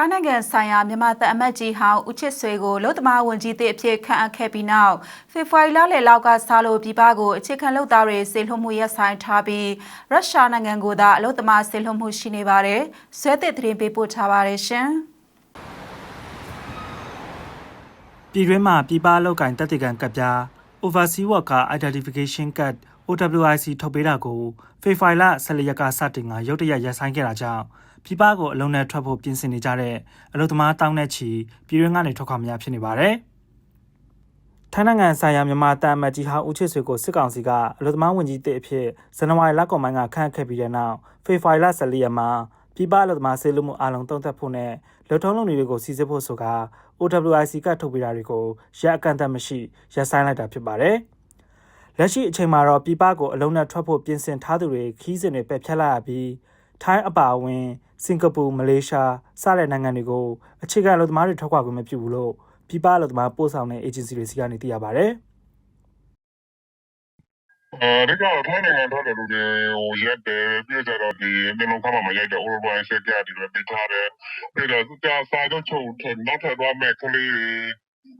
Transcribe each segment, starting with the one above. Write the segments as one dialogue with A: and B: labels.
A: ထိုင်းနိုင်ငံဆိုင်ရာမြန်မာတပ်အမတ်ကြီးဟောင်းဦးချစ်ဆွေကိုလုံသမားဝန်ကြီးသစ်အဖြစ်ခန့်အပ်ခဲ့ပြီးနောက်ဖေဖော်ဝါရီလလယ်လောက်ကစားလို့ပြည်ပကိုအခြေခံလုပ်သားတွေဆေလွှတ်မှုရပ်ဆိုင်ထားပြီးရုရှားနိုင်ငံကိုသာအလုံသမားဆေလွှတ်မှုရှိနေပါတယ်။ဆွဲသစ်သတင်းပေးပို့ထားပါတယ်ရှင်။
B: ပြည်တွင်းမှာပြည်ပအလောက်ကင်တက်တေကန်ကပ်ပြား Overseas Worker Identification Card OWIC ထုတ်ပေးတာကိုဖေဖော်ဝါရီလ14ရက်ကစတင်ကရုတ်တရက်ရပ်ဆိုင်းခဲ့တာကြောင့်ပြည်ပကိုအလုံးနဲ့ထွက်ဖို့ပြင်ဆင်နေကြတဲ့အလုပ်သမားတောင်းတဲ့ချီပြည်တွင်းကနေထွက်ခွာမရဖြစ်နေပါတယ်။ထိုင်းနိုင်ငံဆိုင်ရာမြန်မာတန်မတ်ကြီးဟာဦးချစ်ဆွေကိုစစ်ကောင်စီကအလုပ်သမားဝန်ကြီးတစ်အဖြစ်ဇန်နဝါရီလကုန်ပိုင်းကခန့်အပ်ခဲ့ပြီးတဲ့နောက်ဖေဖော်ဝါရီလ14ရက်မှာပြည်ပအလုပ်သမားဆေးလူမှုအလုံးတုံးသက်ဖို့နဲ့လူထုံးလုံးတွေကိုစီစစ်ဖို့ဆိုက OWIC ကထုတ်ပေးတာတွေကိုရက်အကန့်အသတ်မရှိရပ်ဆိုင်းလိုက်တာဖြစ်ပါတယ်။ လက်ရှိအချိန်မှာတော့ပြည်ပကိုအလုံးနဲ့ထွက်ဖို့ပြင်ဆင်ထားသူတွေခီးစဉ်တွေပယ်ဖျက်လိုက်ရပြီးထိုင်းအပါအဝင်စင်ကာပူမလေးရှားစတဲ့နိုင်ငံတွေကိုအခြေခံအလုပ်သမားတွေထွက်ခွာခွင့်မပြုဘူးလို့ပြည်ပအလုပ်သမားပို့ဆောင်တဲ့ agency တွေစီကနေသိရပါတယ်။
C: အဲဒီကတော့ထိုင်းနိုင်ငံထွက်တယ်လို့ဟိုရက်တယ်ပြည့်ကြတော့ဒီနေလုံးခါမှမရိုက်တဲ့ Uruguay စက်ကြဒီလိုပြထားတယ်ပြီးတော့သူကစာချုပ်ချုပ်နောက်ထပ်သွားမဲ့ကလေး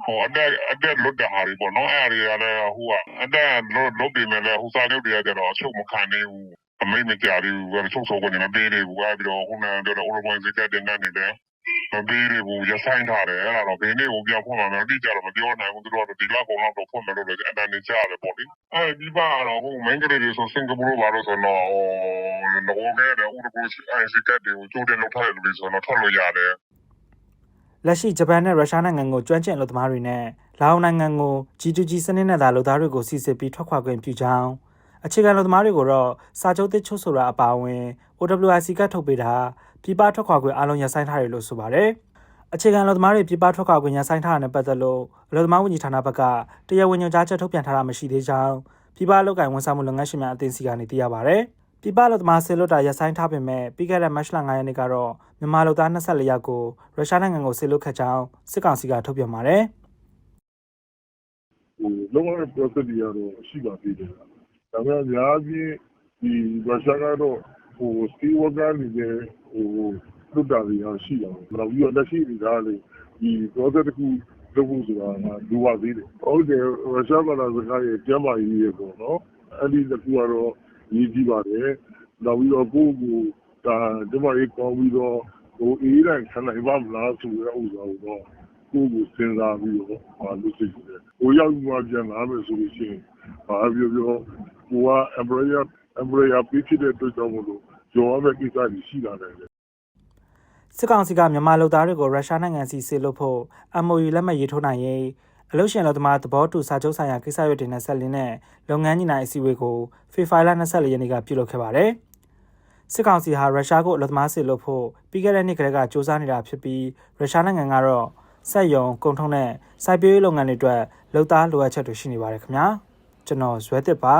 C: ဟိုအတက်အတက်လွတ်တဲ့ဟာတွေပေါ့နော်အဲ့အရာတွေကလည်းဟိုကအတက်လွတ်လွတ်ပြီမဲ့လည်းဟိုစာချုပ်တွေကကျတော့အချုပ်မခံနိုင်ဘူးအမိတ်မကြဘူးဘယ်ချုပ်ဆိုကနေမပေးသေးဘူးအဲ့ပြီးတော့ဟိုနဲ့ပြောတော့ Uruguay စက်ကြတင်နေတယ်မပေးသေးဘူးရဆိုင်ထားတယ်အဲ့ဒါတော့ဘယ်နေ့ကိုပြောင်းဖွင့်မှာမလဲတိကျတော့မပြောနိုင်ဘူးသူတို့ကတော့ဒီလောက်ကောင်လောက်တော့ဖွင့်မယ်လို့လည်းအတန်နေကြရတယ်ပေါ့လေအဲ့ဒီပါတော့ဟိုမင်းကလေးတွေဆိုစင်ကာပူလိုပါလို့ဆိုတော့ဟိုတော့ခဲ့တယ်ဥပဒေရှိအဲ့ဒီကတ်တွေကိုကြိုးတင်လောက်ထားတယ်လို့ဆိုတော့ထွက်လို့ရတယ်
B: လက်ရှိဂျပန်နဲ့ရုရှားနိုင်ငံကိုကျွမ်းကျင်အလုပ်သမားတွေနဲ့လာအိုနိုင်ငံကို G2G စနစ်နဲ့သာလုပ်သားတွေကိုစီစစ်ပြီးထွက်ခွာခွင့်ပြုကြောင်းအခြေခံအလုပ်သမားတွေကိုတော့စာချုပ်သစ်ချုပ်ဆိုတာအပါအဝင် OWIC ကထုတ်ပေးတာပြည်ပထွက်ခွာခွင့်အလုံးရဆိုင်ထားတယ်လို့ဆိုပါတယ်။အခြေခံအလုပ်သမားတွေပြည်ပထွက်ခွာခွင့်ရဆိုင်ထားတာနဲ့ပတ်သက်လို့အလုပ်သမားဝန်ကြီးဌာနဘက်ကတရားဝင်ညွှန်ကြားချက်ထုတ်ပြန်ထားတာမရှိသေးကြောင်းပြည်ပအလုပ်ကိုင်ဝန်ဆောင်မှုလုပ်ငန်းရှင်များအသင်းစီကနေသိရပါတယ်။ ပြည်ပအလုပ်သမားဆေလွတ်တာရဆိုင်ထားပေမဲ့ပြီးခဲ့တဲ့မတ်လ9ရက်နေ့ကတော့မြန်မာလူသား24ယောက်ကိုရုရှားနိုင်ငံကိုဆေလွတ်ခတ်ကြောင်းစစ်ကောင်စီကထုတ်ပြန်ပါတယ်။
D: ဟိုလုံးဝ process တွေကတော့ရှိပါသေးတယ်။ဒါပေမဲ့အများကြီးဒီရုရှားကတော့ဟို steel worker တွေနဲ့ဟိုလွတ်တာတွေရှိတာပေါ့။နောက်ပြီးတော့လက်ရှိအနေထားလေဒီ process တစ်ခုလုပ်ဖို့ဆိုတာကလိုပါသေးတယ်။ဟုတ်တယ်ရုရှားဘာသာစကားရဲ့ကျမ်းမာရေးရဲ့ပေါ့နော်။အဲ့ဒီတစ်ခုကတော့ ရေးကြည့်ပါတယ်။နောက်ပြီးတော့ကိုယ့်ကိုဒါကျမ်းမာရေးကောင်းပြီးတော့ဟိုအေးတိုင်းခံနိုင်ပါမလားဆိုတဲ့ဥစ္စာကိုတော့ကိုယ့်ကိုစဉ်းစားပြီးတော့ဟာလုပ်စိတ်တယ်။ဟိုရောက်မှပြန်လာမယ်ဆိုလို့ရှိရင်ဘာပြောပြောကိုက employer employer ပြဖြစ်တဲ့အတွက်ကြောင့်မလို့ကြော်ရမယ့်ကိစ္စကြီးရှိလာတယ်
B: စစ်ကောင်စီကမြန်မာလူသားတွေကိုရုရှားနိုင်ငံစီဆေလွတ်ဖို့ MOU လက်မှတ်ရေးထိုးနိုင်ရေး အလို့ရှင်လူသမားသဘောတူစာချုပ်ဆိုင်ရာကိစ္စရပ်တွေနဲ့ဆက်လင်းတဲ့လုပ်ငန်းညီနိုင်အစည်းအဝေးကိုဖေဖော်ဝါရီလ24ရက်နေ့ကပြုလုပ်ခဲ့ပါတယ်။စစ်ကောင်စီဟာရုရှားကိုအလို့သမားဆေလွတ်ဖို့ပြီးခဲ့တဲ့နှစ်ကတည်းကစ조사နေတာဖြစ်ပြီးရုရှားနိုင်ငံကတော့စက်ယုံကုန်ထုံးနဲ့စိုက်ပျိုးရေးလုပ်ငန်းတွေအတွက်လုံသားလိုအပ်ချက်တွေရှိနေပါတယ်ခင်ဗျာ။ကျွန်တော်ဇွဲတစ်ပါ